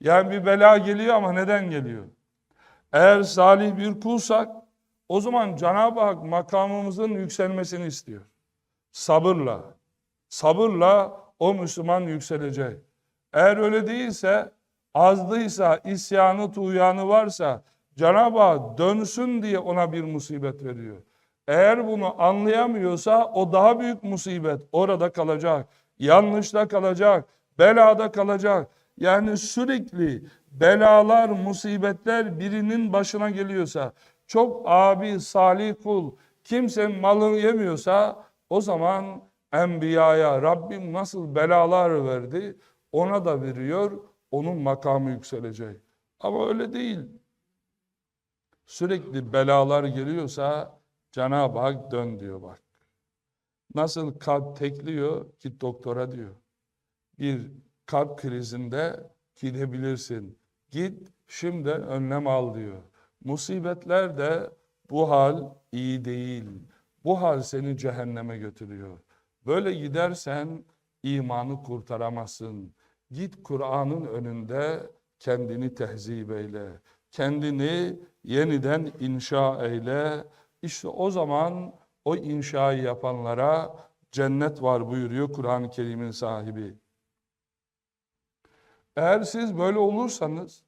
Yani bir bela geliyor ama neden geliyor? Eğer salih bir kulsak o zaman Cenab-ı Hak makamımızın yükselmesini istiyor. Sabırla, sabırla o Müslüman yükselecek. Eğer öyle değilse, azdıysa, isyanı, tuğyanı varsa Cenab-ı Hak dönsün diye ona bir musibet veriyor. Eğer bunu anlayamıyorsa o daha büyük musibet orada kalacak. Yanlışta kalacak, belada kalacak. Yani sürekli belalar, musibetler birinin başına geliyorsa, çok abi, salih kul, kimse malını yemiyorsa o zaman enbiyaya Rabbim nasıl belalar verdi ona da veriyor, onun makamı yükselecek. Ama öyle değil. Sürekli belalar geliyorsa Cenab-ı Hak dön diyor bak. Nasıl kalp tekliyor git doktora diyor. Bir kalp krizinde gidebilirsin. Git şimdi önlem al diyor. Musibetler de bu hal iyi değil. Bu hal seni cehenneme götürüyor. Böyle gidersen imanı kurtaramazsın. Git Kur'an'ın önünde kendini tehzip eyle. Kendini yeniden inşa eyle. İşte o zaman o inşayı yapanlara cennet var buyuruyor Kur'an-ı Kerim'in sahibi. Eğer siz böyle olursanız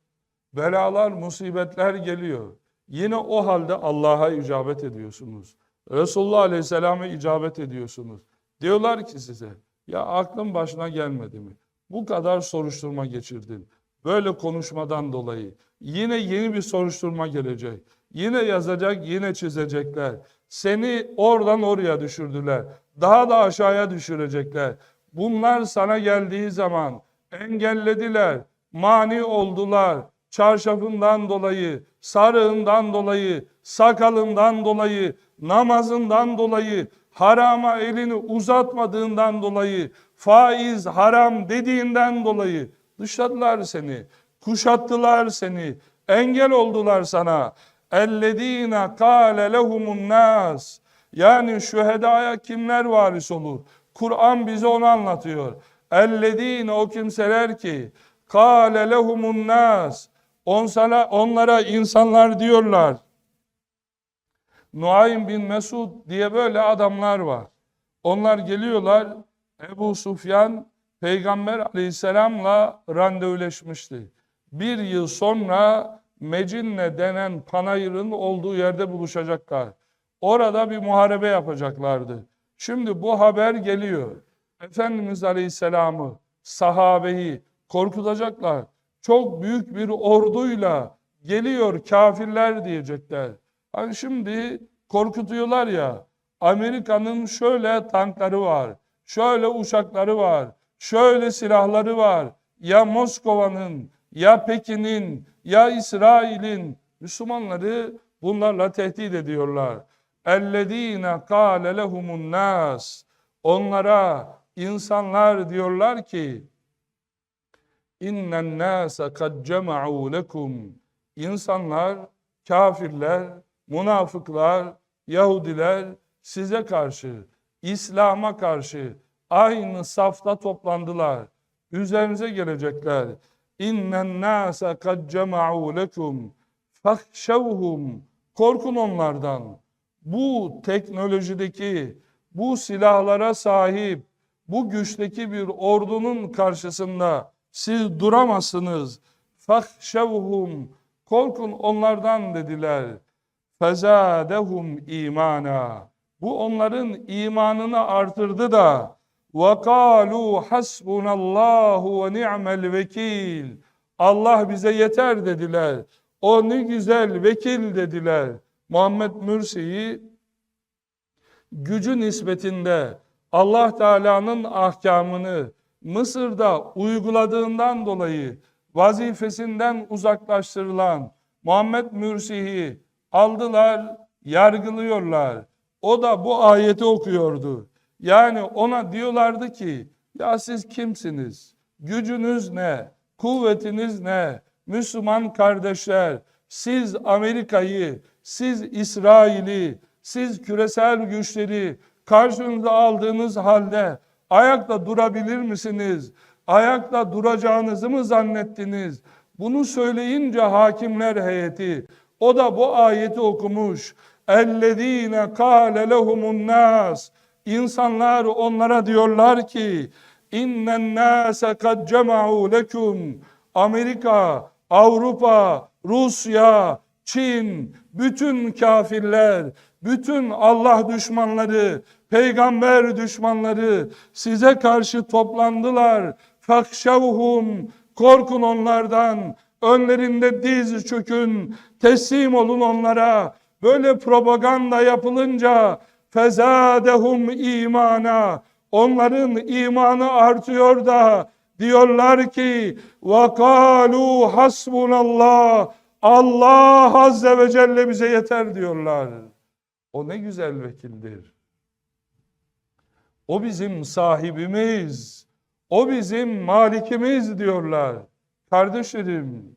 belalar, musibetler geliyor. Yine o halde Allah'a icabet ediyorsunuz. Resulullah Aleyhisselam'a icabet ediyorsunuz. Diyorlar ki size, ya aklın başına gelmedi mi? Bu kadar soruşturma geçirdin. Böyle konuşmadan dolayı yine yeni bir soruşturma gelecek. Yine yazacak, yine çizecekler. Seni oradan oraya düşürdüler. Daha da aşağıya düşürecekler. Bunlar sana geldiği zaman engellediler, mani oldular. Çarşafından dolayı, sarığından dolayı, sakalından dolayı, namazından dolayı, harama elini uzatmadığından dolayı, faiz haram dediğinden dolayı dışladılar seni, kuşattılar seni, engel oldular sana. اَلَّذ۪ينَ قَالَ لَهُمُ النَّاسِ Yani şühedaya kimler varis olur? Kur'an bize onu anlatıyor. Ellezine o kimseler ki kâle lehumun nas Onsana, onlara insanlar diyorlar. Nuaym bin Mesud diye böyle adamlar var. Onlar geliyorlar. Ebu Sufyan Peygamber aleyhisselamla randevuleşmişti. Bir yıl sonra Mecinne denen Panayır'ın olduğu yerde buluşacaklar. Orada bir muharebe yapacaklardı. Şimdi bu haber geliyor. Efendimiz Aleyhisselam'ı, sahabeyi korkutacaklar. Çok büyük bir orduyla geliyor kafirler diyecekler. Hani şimdi korkutuyorlar ya. Amerika'nın şöyle tankları var, şöyle uçakları var, şöyle silahları var. Ya Moskova'nın, ya Pekin'in, ya İsrail'in Müslümanları bunlarla tehdit ediyorlar. اَلَّذ۪ينَ قَالَ لَهُمُ النَّاسِ Onlara İnsanlar diyorlar ki innen nase kad cema'u lekum. İnsanlar kafirler münafıklar Yahudiler size karşı İslam'a karşı aynı safta toplandılar. Üzerinize gelecekler. İnnen nase kad cema'u lekum. Fahşevhum. Korkun onlardan. Bu teknolojideki bu silahlara sahip bu güçteki bir ordunun karşısında siz duramazsınız. Fahşevhum. Korkun onlardan dediler. Fezadehum imana. Bu onların imanını artırdı da وَقَالُوا حَسْبُنَ اللّٰهُ وَنِعْمَ الْوَكِيلِ Allah bize yeter dediler. O ne güzel vekil dediler. Muhammed Mürsi'yi gücü nispetinde Allah Teala'nın ahkamını Mısır'da uyguladığından dolayı vazifesinden uzaklaştırılan Muhammed Mürsi'yi aldılar, yargılıyorlar. O da bu ayeti okuyordu. Yani ona diyorlardı ki ya siz kimsiniz? Gücünüz ne? Kuvvetiniz ne? Müslüman kardeşler siz Amerika'yı, siz İsrail'i, siz küresel güçleri karşınıza aldığınız halde ayakta durabilir misiniz? Ayakta duracağınızı mı zannettiniz? Bunu söyleyince hakimler heyeti o da bu ayeti okumuş. اَلَّذ۪ينَ قَالَ لَهُمُ النَّاسِ İnsanlar onlara diyorlar ki اِنَّ النَّاسَ قَدْ جَمَعُوا لَكُمْ Amerika, Avrupa, Rusya, Çin, bütün kafirler, bütün Allah düşmanları, peygamber düşmanları size karşı toplandılar. Fakşavhum korkun onlardan. Önlerinde diz çökün, teslim olun onlara. Böyle propaganda yapılınca fezadehum imana. Onların imanı artıyor da diyorlar ki vakalu hasbunallah Allah azze ve celle bize yeter diyorlar. O ne güzel vekildir. O bizim sahibimiz. O bizim malikimiz diyorlar. Kardeşlerim,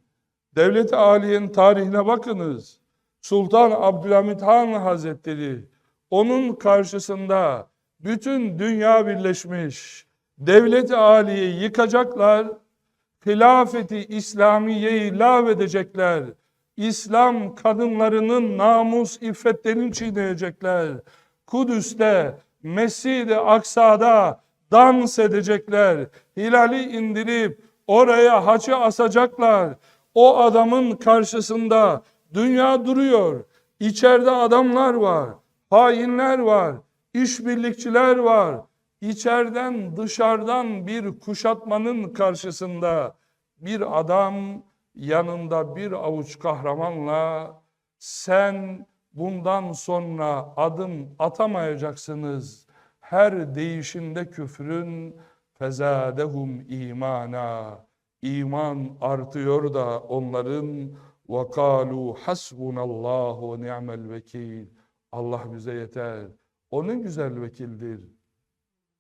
Devlet-i Aliye'nin tarihine bakınız. Sultan Abdülhamit Han Hazretleri, onun karşısında bütün dünya birleşmiş. Devlet-i Aliye'yi yıkacaklar, hilafeti İslamiye'yi lağvedecekler. İslam kadınlarının namus iffetlerini çiğneyecekler. Kudüs'te, Mescid-i Aksa'da dans edecekler. Hilali indirip oraya haçı asacaklar. O adamın karşısında dünya duruyor. İçeride adamlar var, hainler var, işbirlikçiler var. İçeriden dışarıdan bir kuşatmanın karşısında bir adam yanında bir avuç kahramanla sen bundan sonra adım atamayacaksınız. Her değişinde küfrün fezadehum imana. İman artıyor da onların ve kalu hasbunallahu ni'mel vekil. Allah bize yeter. O ne güzel vekildir.